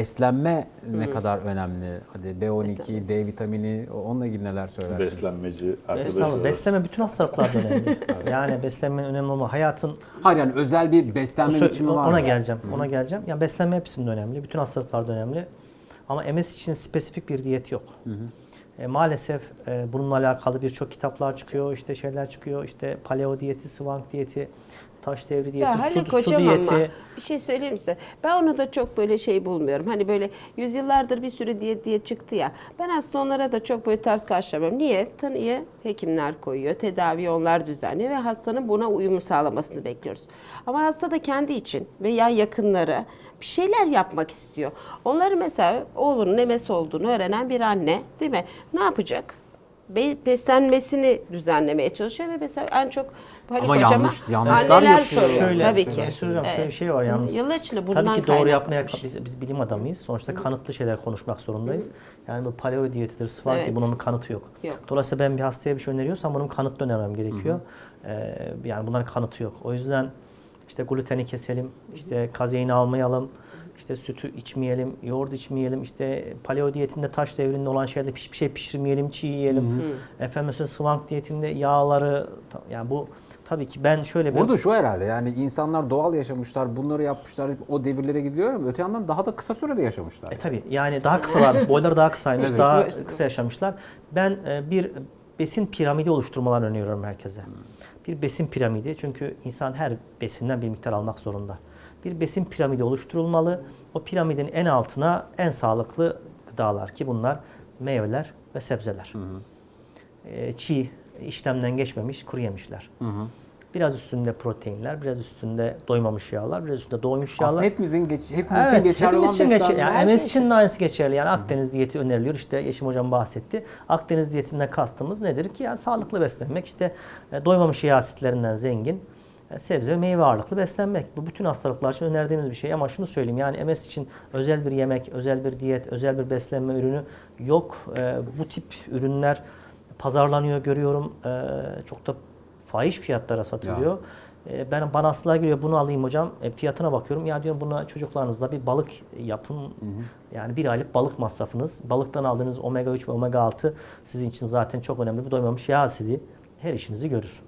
beslenme ne kadar önemli? Hadi B12, Beslenme. D vitamini onunla ilgili neler söylersiniz? Beslenmeci arkadaşlar. Besleme bütün hastalıklarda önemli. yani beslenmenin önemli ama hayatın Hayır yani özel bir beslenme sö- biçimi var ona mı? geleceğim. Ona geleceğim. Ya beslenme hepsinde önemli. Bütün hastalıklarda önemli. Ama MS için spesifik bir diyet yok. E, maalesef e, bununla alakalı birçok kitaplar çıkıyor, işte şeyler çıkıyor, işte paleo diyeti, swank diyeti, taş devri diyeti, Ya su, su diyeti. ama bir şey söyleyeyim mi size? Ben onu da çok böyle şey bulmuyorum. Hani böyle yüzyıllardır bir sürü diyet diye çıktı ya. Ben aslında onlara da çok böyle ters karşılamıyorum. Niye? Tanıya hekimler koyuyor, tedavi onlar düzenliyor ve hastanın buna uyumu sağlamasını bekliyoruz. Ama hasta da kendi için veya yakınları bir şeyler yapmak istiyor. Onları mesela oğlunun MS olduğunu öğrenen bir anne değil mi? Ne yapacak? Be- beslenmesini düzenlemeye çalışıyor ve mesela en çok Haluk Ama hocama yanlış- yanlışlar anneler yapıyor. soruyor. Şöyle, Tabii ki. Mesut Hocam şöyle bir şey var yalnız. Yıllar içinde bundan Tabii ki doğru yapmaya şey. biz, biz bilim adamıyız. Sonuçta kanıtlı şeyler konuşmak zorundayız. Yani bu paleo diyetidir, swank Evet. bunun kanıtı yok. Yok. Dolayısıyla ben bir hastaya bir şey öneriyorsam bunun kanıtlı önermem gerekiyor. Ee, yani bunların kanıtı yok. O yüzden işte gluteni keselim, işte kazeini almayalım, işte sütü içmeyelim, yoğurt içmeyelim, işte paleo diyetinde taş devrinde olan şeylerde hiçbir şey pişirmeyelim, çiğ yiyelim. Efendim mesela swank diyetinde yağları, yani bu tabii ki ben şöyle bir... Burada şu herhalde yani insanlar doğal yaşamışlar, bunları yapmışlar, o devirlere gidiyor ama öte yandan daha da kısa sürede yaşamışlar. E tabi yani daha kısalar, boyları daha kısaymış, Evet. daha kısa yaşamışlar. Ben e, bir besin piramidi oluşturmalarını öneriyorum herkese. Bir besin piramidi çünkü insan her besinden bir miktar almak zorunda. Bir besin piramidi oluşturulmalı. O piramidin en altına en sağlıklı gıdalar ki bunlar meyveler ve sebzeler. E, çiğ, işlemden geçmemiş kuru yemişler. Biraz üstünde proteinler, biraz üstünde doymamış yağlar, biraz üstünde doymuş yağlar. Aslında hepimizin, geç, hepimiz için Evet, geçerli hepimiz olan için geçerli. Yani MS için de aynısı geçerli. Yani Akdeniz diyeti öneriliyor. İşte Yeşim Hocam bahsetti. Akdeniz diyetinden kastımız nedir ki? Yani sağlıklı beslenmek. İşte e, doymamış yağ asitlerinden zengin e, sebze ve meyve ağırlıklı beslenmek. Bu bütün hastalıklar için önerdiğimiz bir şey. Ama şunu söyleyeyim yani MS için özel bir yemek, özel bir diyet, özel bir beslenme ürünü yok. E, bu tip ürünler pazarlanıyor görüyorum. E, çok da fahiş fiyatlara satılıyor. E, Ben bana hastalar geliyor bunu alayım hocam. E, fiyatına bakıyorum. Ya diyorum buna çocuklarınızla bir balık yapın. Yani bir aylık balık masrafınız. Balıktan aldığınız omega 3 ve omega 6 sizin için zaten çok önemli bir doymamış yağ asidi her işinizi görür.